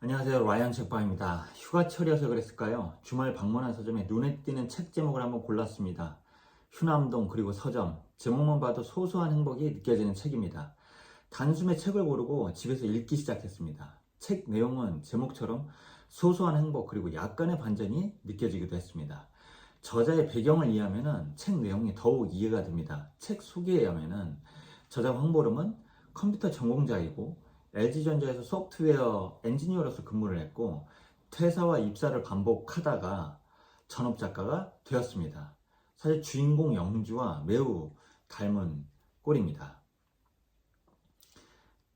안녕하세요. 라이언 책방입니다. 휴가철이어서 그랬을까요? 주말 방문한 서점에 눈에 띄는 책 제목을 한번 골랐습니다. 휴남동 그리고 서점. 제목만 봐도 소소한 행복이 느껴지는 책입니다. 단숨에 책을 고르고 집에서 읽기 시작했습니다. 책 내용은 제목처럼 소소한 행복 그리고 약간의 반전이 느껴지기도 했습니다. 저자의 배경을 이해하면 책 내용이 더욱 이해가 됩니다. 책 소개에 하면은 저자 황보름은 컴퓨터 전공자이고 LG전자에서 소프트웨어 엔지니어로서 근무를 했고 퇴사와 입사를 반복하다가 전업 작가가 되었습니다. 사실 주인공 영주와 매우 닮은 꼴입니다.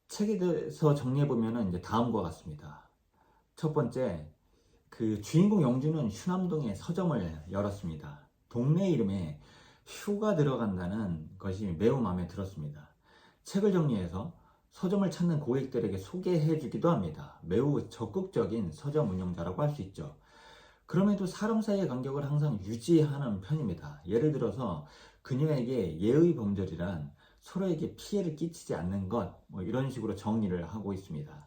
책에 대해서 정리해 보면 이제 다음과 같습니다. 첫 번째, 그 주인공 영주는 휴남동에 서점을 열었습니다. 동네 이름에 휴가 들어간다는 것이 매우 마음에 들었습니다. 책을 정리해서 서점을 찾는 고객들에게 소개해 주기도 합니다. 매우 적극적인 서점 운영자라고 할 수 있죠. 그럼에도 사람 사이의 간격을 항상 유지하는 편입니다. 예를 들어서 그녀에게 예의 범절이란 서로에게 피해를 끼치지 않는 것, 뭐 이런 식으로 정리를 하고 있습니다.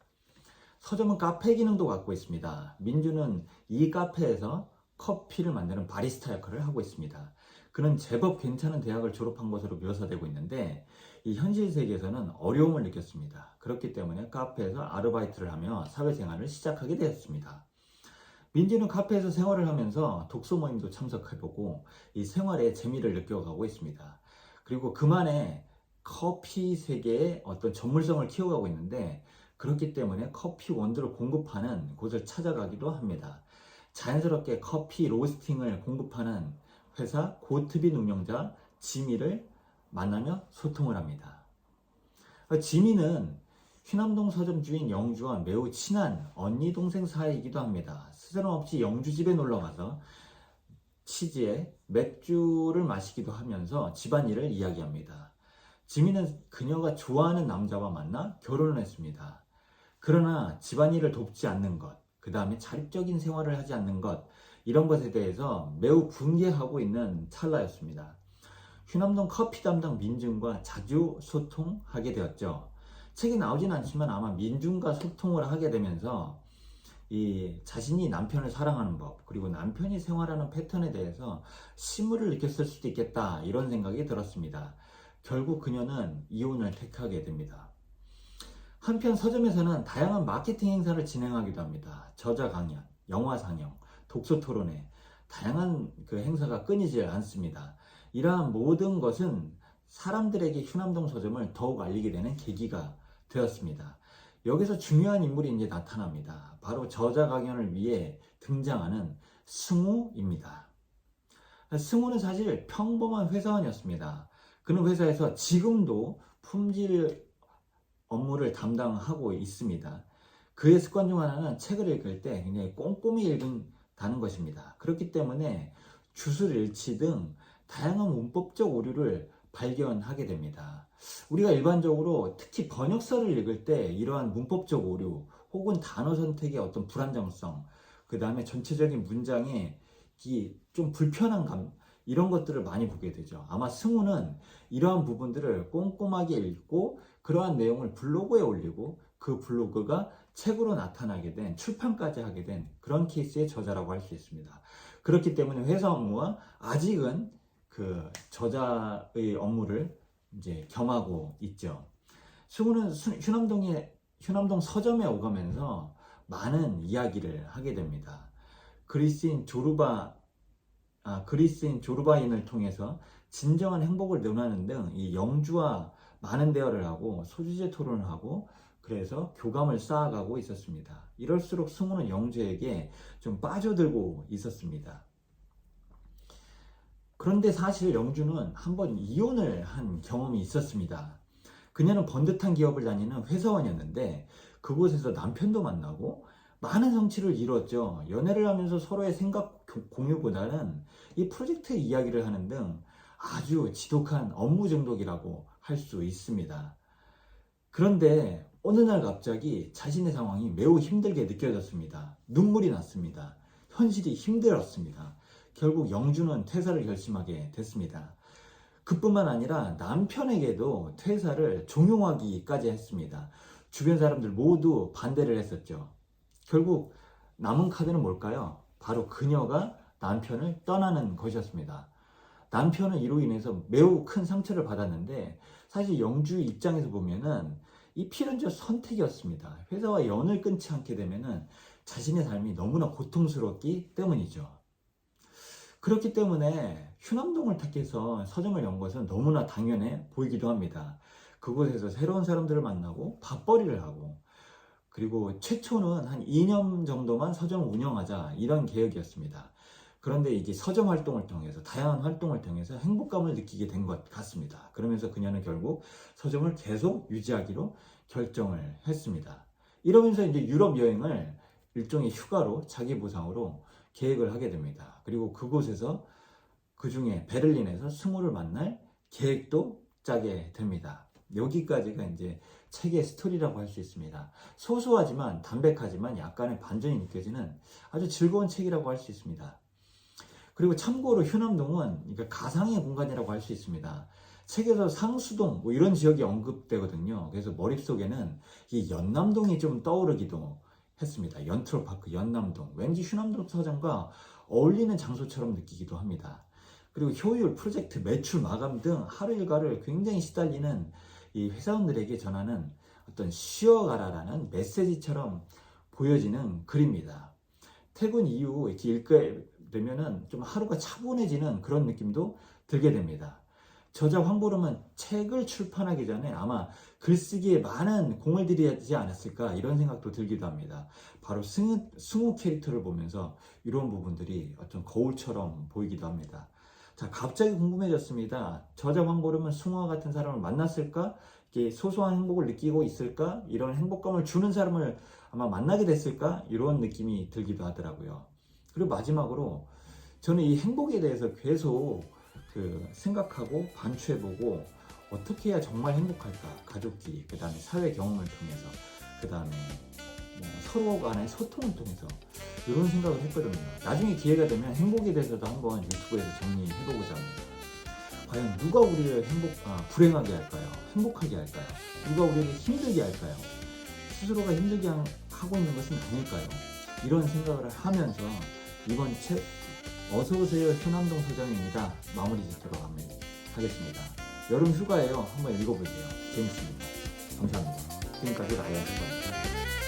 서점은 카페 기능도 갖고 있습니다. 민주는 이 카페에서 커피를 만드는 바리스타 역할을 하고 있습니다. 그는 제법 괜찮은 대학을 졸업한 것으로 묘사되고 있는데 이 현실 세계에서는 어려움을 느꼈습니다. 그렇기 때문에 카페에서 아르바이트를 하며 사회생활을 시작하게 되었습니다. 민지는 카페에서 생활을 하면서 독서 모임도 참석해보고 이 생활에 재미를 느껴가고 있습니다. 그리고 그만의 커피 세계의 어떤 전물성을 키워가고 있는데 그렇기 때문에 커피 원두를 공급하는 곳을 찾아가기도 합니다. 자연스럽게 커피 로스팅을 공급하는 회사 고트빈 운영자 지미를 만나며 소통을 합니다. 지미는 휴남동 서점 주인 영주와 매우 친한 언니 동생 사이이기도 합니다. 스스럼 없이 영주 집에 놀러 가서 치즈에 맥주를 마시기도 하면서 집안일을 이야기합니다. 지미는 그녀가 좋아하는 남자와 만나 결혼을 했습니다. 그러나 집안일을 돕지 않는 것, 그 다음에 자립적인 생활을 하지 않는 것, 이런 것에 대해서 매우 분개하고 있는 찰나였습니다. 휴남동 커피 담당 민중과 자주 소통하게 되었죠. 책이 나오진 않지만 아마 민중과 소통을 하게 되면서 이 자신이 남편을 사랑하는 법 그리고 남편이 생활하는 패턴에 대해서 심물을 느꼈을 수도 있겠다 이런 생각이 들었습니다. 결국 그녀는 이혼을 택하게 됩니다. 한편 서점에서는 다양한 마케팅 행사를 진행하기도 합니다. 저자 강연, 영화 상영, 독서 토론회, 다양한 그 행사가 끊이지 않습니다. 이러한 모든 것은 사람들에게 휴남동 서점을 더욱 알리게 되는 계기가 되었습니다. 여기서 중요한 인물이 이제 나타납니다. 바로 저자 강연을 위해 등장하는 승우입니다. 승우는 사실 평범한 회사원이었습니다. 그는 회사에서 지금도 품질 업무를 담당하고 있습니다. 그의 습관 중 하나는 책을 읽을 때 굉장히 꼼꼼히 읽는 다는 것입니다. 그렇기 때문에 주술 일치 등 다양한 문법적 오류를 발견하게 됩니다. 우리가 일반적으로 특히 번역서를 읽을 때 이러한 문법적 오류 혹은 단어 선택의 어떤 불안정성, 그 다음에 전체적인 문장의 좀 불편한 감, 이런 것들을 많이 보게 되죠. 아마 승우는 이러한 부분들을 꼼꼼하게 읽고 그러한 내용을 블로그에 올리고 그 블로그가 책으로 나타나게 된 출판까지 하게 된 그런 케이스의 저자라고 할 수 있습니다. 그렇기 때문에 회사 업무와 아직은 그 저자의 업무를 이제 겸하고 있죠. 승우는 휴남동에 휴남동 서점에 오가면서 많은 이야기를 하게 됩니다. 그리스인 조르바 아, 그리스인 조르바인을 통해서 진정한 행복을 논하는 등 이 영주와 많은 대화를 하고 소주제 토론을 하고 그래서 교감을 쌓아가고 있었습니다. 이럴수록 승우는 영주에게 좀 빠져들고 있었습니다. 그런데 사실 영주는 한번 이혼을 한 경험이 있었습니다. 그녀는 번듯한 기업을 다니는 회사원이었는데 그곳에서 남편도 만나고 많은 성취를 이뤘죠. 연애를 하면서 서로의 생각 공유보다는 이 프로젝트 이야기를 하는 등 아주 지독한 업무 중독이라고 할 수 있습니다. 그런데 어느 날 갑자기 자신의 상황이 매우 힘들게 느껴졌습니다. 눈물이 났습니다. 현실이 힘들었습니다. 결국 영주는 퇴사를 결심하게 됐습니다. 그뿐만 아니라 남편에게도 퇴사를 종용하기까지 했습니다. 주변 사람들 모두 반대를 했었죠. 결국 남은 카드는 뭘까요? 바로 그녀가 남편을 떠나는 것이었습니다. 남편은 이로 인해서 매우 큰 상처를 받았는데 사실 영주 입장에서 보면은 이 필연적 선택이었습니다. 회사와 연을 끊지 않게 되면은 자신의 삶이 너무나 고통스럽기 때문이죠. 그렇기 때문에 휴남동을 택해서 서점을 연 것은 너무나 당연해 보이기도 합니다. 그곳에서 새로운 사람들을 만나고 밥벌이를 하고 그리고 최초는 한 2년 정도만 서점을 운영하자 이런 계획이었습니다. 그런데 이제 서점 활동을 통해서 다양한 활동을 통해서 행복감을 느끼게 된 것 같습니다. 그러면서 그녀는 결국 서점을 계속 유지하기로 결정을 했습니다. 이러면서 이제 유럽 여행을 일종의 휴가로 자기 보상으로 계획을 하게 됩니다. 그리고 그곳에서 그 중에 베를린에서 승우를 만날 계획도 짜게 됩니다. 여기까지가 이제 책의 스토리라고 할 수 있습니다. 소소하지만 담백하지만 약간의 반전이 느껴지는 아주 즐거운 책이라고 할 수 있습니다. 그리고 참고로 휴남동은 그러니까 가상의 공간이라고 할 수 있습니다. 책에서 상수동 뭐 이런 지역이 언급되거든요. 그래서 머릿속에는 이 연남동이 좀 떠오르기도 했습니다. 연트로파크, 연남동. 왠지 휴남동 서점과 어울리는 장소처럼 느끼기도 합니다. 그리고 효율, 프로젝트, 매출, 마감 등 하루 일과를 굉장히 시달리는 이 회사원들에게 전하는 어떤 쉬어가라라는 메시지처럼 보여지는 글입니다. 퇴근 이후 이렇게 되면은 좀 하루가 차분해지는 그런 느낌도 들게 됩니다. 저자 황보름은 책을 출판하기 전에 아마 글쓰기에 많은 공을 들이지 않았을까 이런 생각도 들기도 합니다. 바로 승우, 승우 캐릭터를 보면서 이런 부분들이 어떤 거울처럼 보이기도 합니다. 자, 갑자기 궁금해졌습니다. 저자 황보름은 승우와 같은 사람을 만났을까? 이렇게 소소한 행복을 느끼고 있을까? 이런 행복감을 주는 사람을 아마 만나게 됐을까? 이런 느낌이 들기도 하더라고요. 그리고 마지막으로 저는 이 행복에 대해서 계속 그 생각하고 반추해보고 어떻게 해야 정말 행복할까? 가족끼리 그 다음에 사회 경험을 통해서 그 다음에 뭐 서로 간의 소통을 통해서 이런 생각을 했거든요. 나중에 기회가 되면 행복에 대해서도 한번 유튜브에서 정리해보고자 합니다. 과연 누가 우리를 행복 아, 불행하게 할까요? 행복하게 할까요? 누가 우리를 힘들게 할까요? 스스로가 힘들게 하- 하고 있는 것은 아닐까요? 이런 생각을 하면서 이번 책 어서오세요 휴남동 서점입니다. 마무리 짓도록 하겠습니다. 여름 휴가예요. 한번 읽어보세요. 재밌습니다. 감사합니다. 지금까지 라이언 수고입니다.